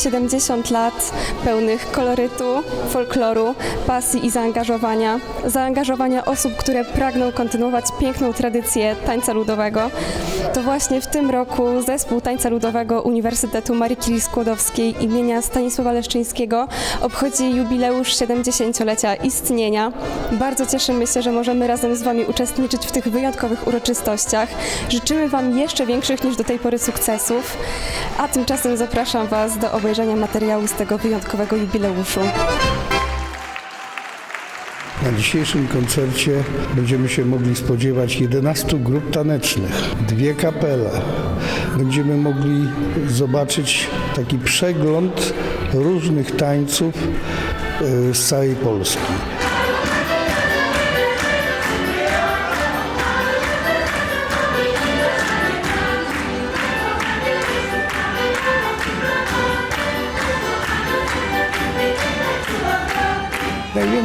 70 lat pełnych kolorytu, folkloru, pasji i zaangażowania. Zaangażowania osób, które pragną kontynuować piękną tradycję tańca ludowego. To właśnie w tym roku zespół tańca ludowego Uniwersytetu Marii Curie Skłodowskiej imienia Stanisława Leszczyńskiego obchodzi jubileusz 70-lecia istnienia. Bardzo cieszymy się, że możemy razem z Wami uczestniczyć w tych wyjątkowych uroczystościach. Życzymy Wam jeszcze większych niż do tej pory sukcesów, a tymczasem zapraszam Was do obejrzenia materiału z tego wyjątkowego jubileuszu. Na dzisiejszym koncercie będziemy się mogli spodziewać 11 grup tanecznych, dwie kapele. Będziemy mogli zobaczyć taki przegląd różnych tańców e, z całej Polski.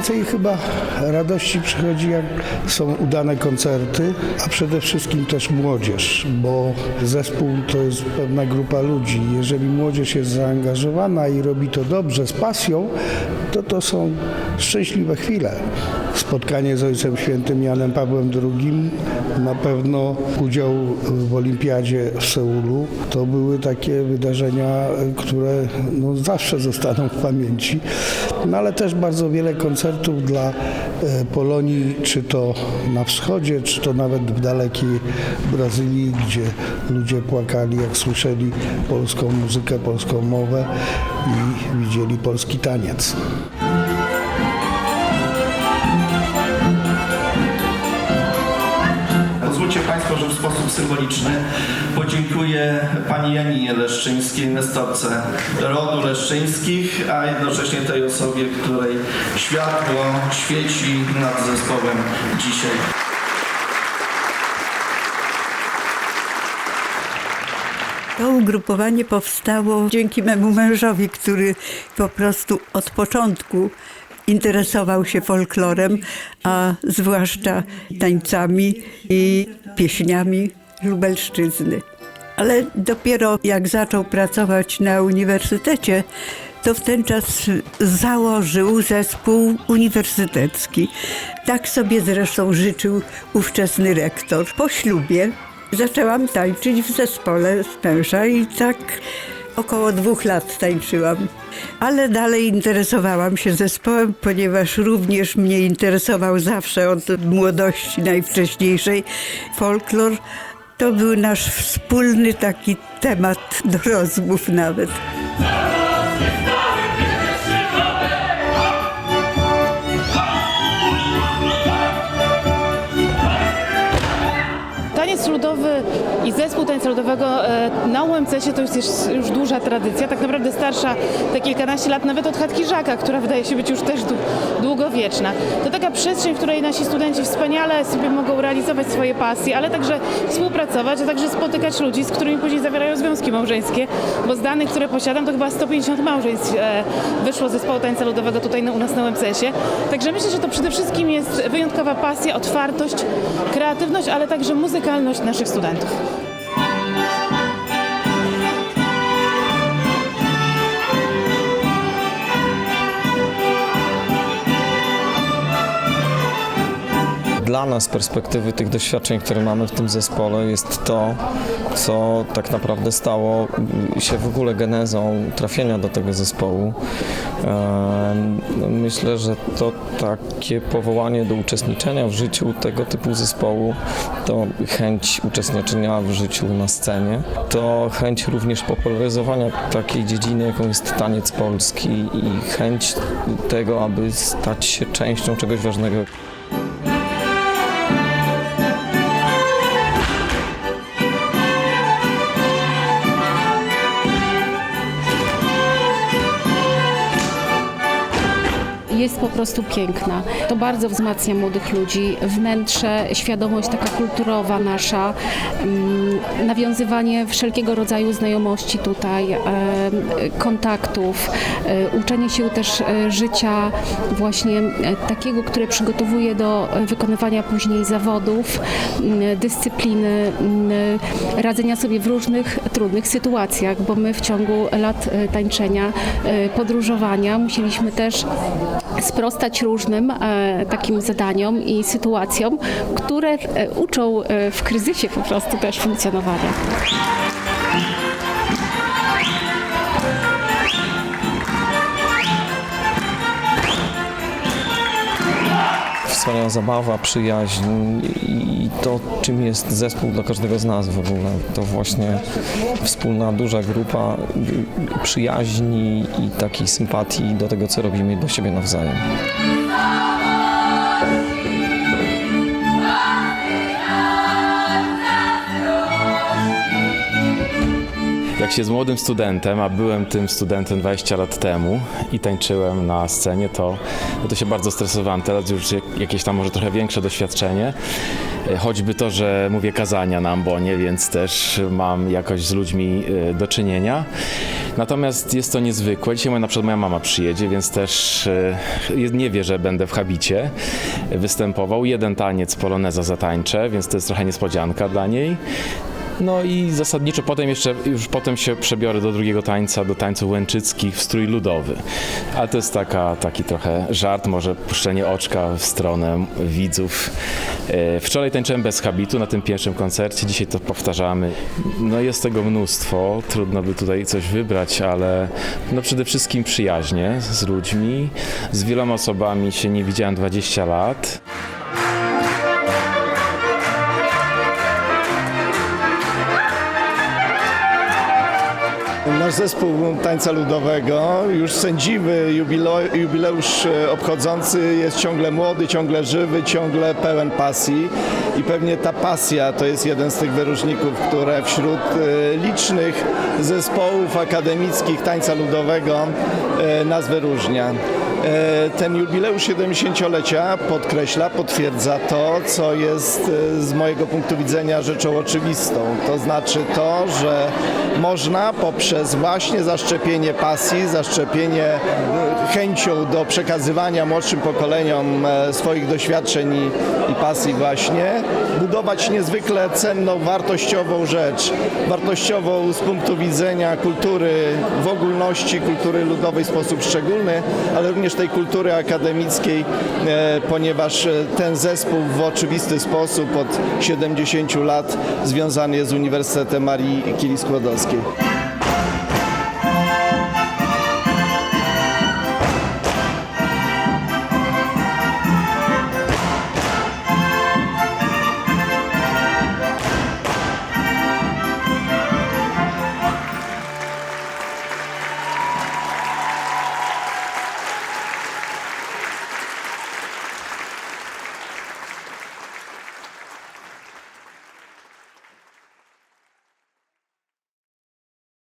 Najwięcej chyba radości przychodzi, jak są udane koncerty, a przede wszystkim też młodzież, bo zespół to jest pewna grupa ludzi. Jeżeli młodzież jest zaangażowana i robi to dobrze, z pasją, to to są szczęśliwe chwile. Spotkanie z Ojcem Świętym Janem Pawłem II, na pewno udział w Olimpiadzie w Seulu, to były takie wydarzenia, które no, zawsze zostaną w pamięci. No ale też bardzo wiele koncertów dla e, Polonii, czy to na wschodzie, czy to nawet w dalekiej Brazylii, gdzie ludzie płakali, jak słyszeli polską muzykę, polską mowę i widzieli polski taniec. Pozwólcie Państwo, że w sposób symboliczny podziękuję Pani Janinie Leszczyńskiej, nestorce rodu Leszczyńskich, a jednocześnie tej osobie, której światło świeci nad zespołem dzisiaj. To ugrupowanie powstało dzięki memu mężowi, który po prostu od początku interesował się folklorem, a zwłaszcza tańcami i pieśniami lubelszczyzny. Ale dopiero jak zaczął pracować na uniwersytecie, to w ten czas założył zespół uniwersytecki. Tak sobie zresztą życzył ówczesny rektor. Po ślubie zaczęłam tańczyć w zespole z męża i tak około dwóch lat tańczyłam. Ale dalej interesowałam się zespołem, ponieważ również mnie interesował zawsze od młodości najwcześniejszej folklor. To był nasz wspólny taki temat do rozmów nawet. E, na UMCS-ie to jest już duża tradycja, tak naprawdę starsza te kilkanaście lat, nawet od chatki Żaka, która wydaje się być już też dłu- długowieczna. To taka przestrzeń, w której nasi studenci wspaniale sobie mogą realizować swoje pasje, ale także współpracować, a także spotykać ludzi, z którymi później zawierają związki małżeńskie, bo z danych, które posiadam, to chyba 150 małżeństw e, wyszło z zespołu tańca ludowego tutaj u nas na UMCS-ie. Także myślę, że to przede wszystkim jest wyjątkowa pasja, otwartość, kreatywność, ale także muzykalność naszych studentów. Dla nas z perspektywy tych doświadczeń, które mamy w tym zespole jest to, co tak naprawdę stało się w ogóle genezą trafienia do tego zespołu. Myślę, że to takie powołanie do uczestniczenia w życiu tego typu zespołu, to chęć uczestniczenia w życiu na scenie, to chęć również popularyzowania takiej dziedziny, jaką jest taniec polski i chęć tego, aby stać się częścią czegoś ważnego. Jest po prostu piękna. To bardzo wzmacnia młodych ludzi, wnętrze, świadomość taka kulturowa nasza, mm, nawiązywanie wszelkiego rodzaju znajomości tutaj, kontaktów, e, uczenie się też e, życia właśnie e, takiego, które przygotowuje do wykonywania później zawodów, m, dyscypliny, m, radzenia sobie w różnych trudnych sytuacjach, bo my w ciągu lat tańczenia, podróżowania musieliśmy też sprostać różnym e, takim zadaniom i sytuacjom, które e, uczą e, w kryzysie po prostu też funkcjonowania. Wspaniała zabawa, przyjaźń i to, czym jest zespół dla każdego z nas w ogóle. To właśnie wspólna, duża grupa przyjaźni i takiej sympatii do tego, co robimy do siebie nawzajem. Się z młodym studentem, a byłem tym studentem 20 lat temu i tańczyłem na scenie, to, no to się bardzo stresowałem. Teraz już jak- jakieś tam może trochę większe doświadczenie. E, Choćby to, że mówię kazania na ambonie, więc też mam jakoś z ludźmi e, do czynienia. Natomiast jest to niezwykłe. Dzisiaj na przykład moja mama przyjedzie, więc też e, nie wie, że będę w habicie występował. Jeden taniec poloneza zatańczę, więc to jest trochę niespodzianka dla niej. No i zasadniczo potem jeszcze, już potem się przebiorę do drugiego tańca, do tańców łęczyckich w strój ludowy. Ale to jest taka, taki trochę żart, może puszczenie oczka w stronę widzów. E, Wczoraj tańczyłem bez habitu na tym pierwszym koncercie, dzisiaj to powtarzamy. No jest tego mnóstwo, trudno by tutaj coś wybrać, ale no przede wszystkim przyjaźnie z ludźmi. Z wieloma osobami się nie widziałem 20 lat. Nasz zespół tańca ludowego, już sędziwy jubileusz e, obchodzący, jest ciągle młody, ciągle żywy, ciągle pełen pasji. I pewnie ta pasja to jest jeden z tych wyróżników, które wśród e, licznych zespołów akademickich tańca ludowego e, nas wyróżnia. E, Ten jubileusz 70-lecia podkreśla, potwierdza to, co jest e, z mojego punktu widzenia rzeczą oczywistą. To znaczy to, że można poprzez właśnie zaszczepienie pasji, zaszczepienie e, chęcią do przekazywania młodszym pokoleniom swoich doświadczeń i, i pasji właśnie, budować niezwykle cenną, wartościową rzecz. Wartościową z punktu widzenia kultury w ogólności, kultury ludowej w sposób szczególny, ale również tej kultury akademickiej, e, ponieważ e, ten zespół w oczywisty sposób od 70 lat związany jest z Uniwersytetem Marii Curie Skłodowskiej.